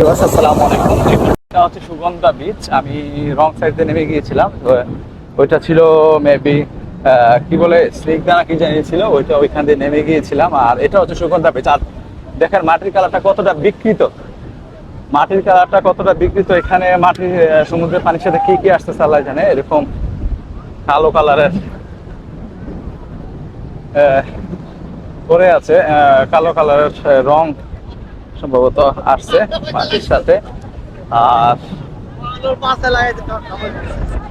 এটা হচ্ছে সুগন্ধা বিচ আমি রং সাইডে নেমে গিয়েছিলাম। ওইটা ছিল মেবি কি বলে, স্নিগ্ধা কি জানিয়েছিল ওইটা ওইখান দিয়ে নেমে গিয়েছিলাম। আর এটা হচ্ছে সুগন্ধা বিচ আর দেখেন, মাটির কালারটা কতটা বিকৃত। মাটির কালারটা কতটা বিকৃত। এখানে মাটির সমুদ্রের পানির সাথে কি কি আসতেছে আল্লাহ জানে। এরকম কালো কালারের করে আছে কালো কালারের রং। সম্ভবত আসছে মাটির সাথে। আর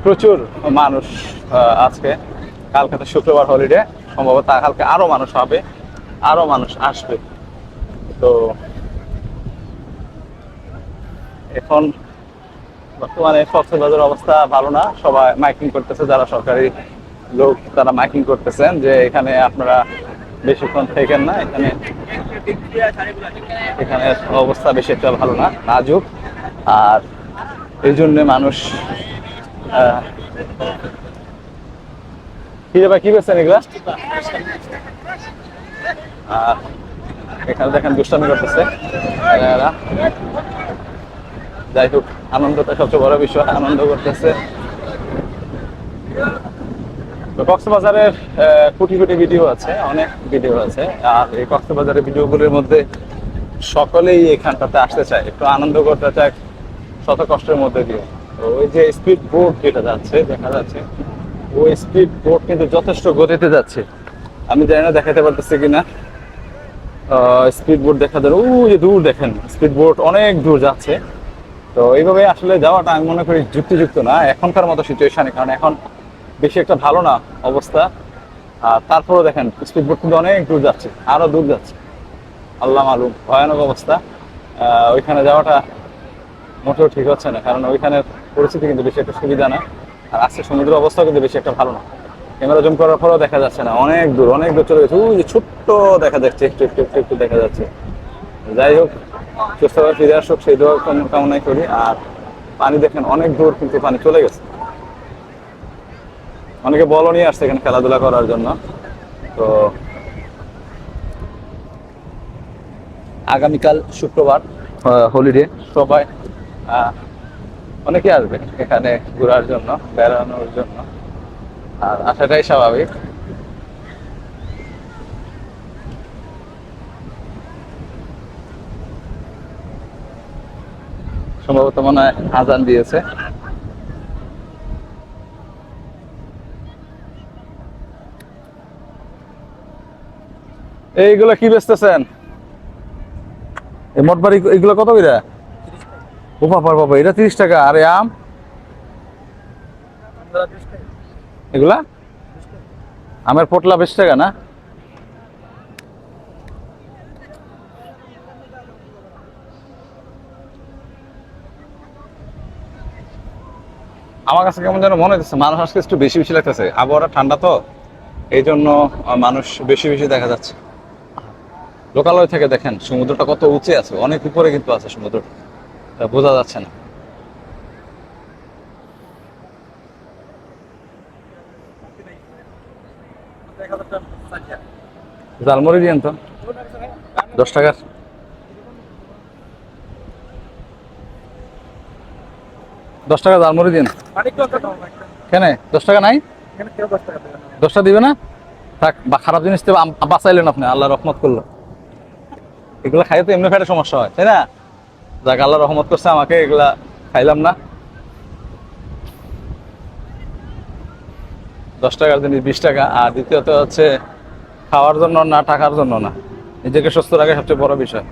প্রচুর মানুষ আজকে। কালকে তো শুক্রবার হলিডে সম্ভবত কালকে আরও মানুষ হবে, আরও মানুষ আসবে। তো এখন বর্তমানে কক্সবাজারের অবস্থা ভালো না, সবাই মাইকিং করতেছে, যারা সরকারি লোক, তারা মাইকিং করতেছেন যে এখানে আপনারা বেশিক্ষণ থেকেন না, এখানে এখানে অবস্থা বেশি একটা ভালো না, নাজুক। আর এই জন্য মানুষ কি ভাই, কি এগুলা? আর এখানে দেখেন দুষ্টামি করতেছে। যাই হোক, আনন্দটা সবচেয়ে বড় বিষয়, আনন্দ করতেছে। তো কক্সবাজারের কোটি কোটি ভিডিও আছে, অনেক ভিডিও আছে। আর এই কক্সবাজারের ভিডিওগুলোর মধ্যে সকলেই এখানটাতে আসতে চায়। একটু আনন্দ করতে চায়, শত কষ্টের মধ্যে দিয়ে। ওই যে স্পিড বোট যেটা যাচ্ছে, দেখা যাচ্ছে, ওই স্পিড বোট কিন্তু যথেষ্ট গতিতে যাচ্ছে। আমি জানি না দেখাতে পারতেছি কিনা। স্পিড বোট দেখা যায় ওই যে দূর দেখেন স্পিড বোট অনেক দূর যাচ্ছে। তো এইভাবে আসলে যাওয়াটা আমি মনে করি যুক্তিযুক্ত না, এখনকার মতো সিচুয়েশনে কারণ এখন বেশি একটা ভালো না অবস্থা। আর তারপরেও দেখেন স্পিড বোট কিন্তু অনেক দূর যাচ্ছে, আরও দূর যাচ্ছে। আল্লাহ মালুম, ভয়ানক অবস্থা। ওইখানে যাওয়াটা মোটেও ঠিক হচ্ছে না, কারণ ওইখানে পরিস্থিতি কিন্তু বেশি একটা সুবিধা না। আর আজকে সমুদ্রের অবস্থাও কিন্তু বেশি একটা ভালো না। ক্যামেরা জুম করার পরেও দেখা যাচ্ছে না, অনেক দূর অনেক দূর চলে গেছে। ওই ছোট্ট দেখা যাচ্ছে, একটু একটু একটু একটু দেখা যাচ্ছে। যাই হোক, সুস্থভাবে ফিরে আসুক, সেই দোয়া কাম- কামনাই করি। আর পানি দেখেন, অনেক দূর কিন্তু পানি চলে গেছে। অনেকে বলও নিয়ে আসছে এখানে খেলাধুলা করার জন্য। তো আগামীকাল শুক্রবার হলিডে সবাই অনেকে আসবে এখানে ঘোরার জন্য, বেড়ানোর জন্য। আর আসাটাই স্বাভাবিক। সম্ভবত মনে হয় আজান দিয়েছে। এইগুলো কি বেচতেছেন? এই মোটবাড়ি এগুলো কত বাবা বাবা এটা তিরিশ টাকা। আরে আম? এগুলা? আমের পোটলা বিশ টাকা না? আমার কাছে কেমন যেন মনে হচ্ছে মানুষ আজকে একটু বেশি বেশি লাগতেছে। আবহাওয়াটা ঠান্ডা তো এই জন্য মানুষ বেশি বেশি দেখা যাচ্ছে। লোকালয় থেকে দেখেন সমুদ্রটা কত উঁচে আছে, অনেক উপরে কিন্তু আছে সমুদ্রটা। বোঝা যাচ্ছে না। জালমুড়ি দিয়েন তো। দশ টাকার। দশ টাকা জালমুড়ি দিন কেন? দশ টাকা নাই? দশটা দিবে না? থাক, বা খারাপ জিনিস তো বাঁচাইলেন আপনি, আল্লাহ রহমত করল। এগুলো খাইয়ে তো এমনি ফেটে সমস্যা হয়, তাই না? যাক, আল্লাহ রহমত করছে, আমাকে এগুলা খাইলাম না। দশ টাকার জিনিস, বিশ টাকা। আর দ্বিতীয়ত হচ্ছে, খাওয়ার জন্য না, টাকার জন্য না। নিজেকে সুস্থ রাখা সবচেয়ে বড় বিষয়।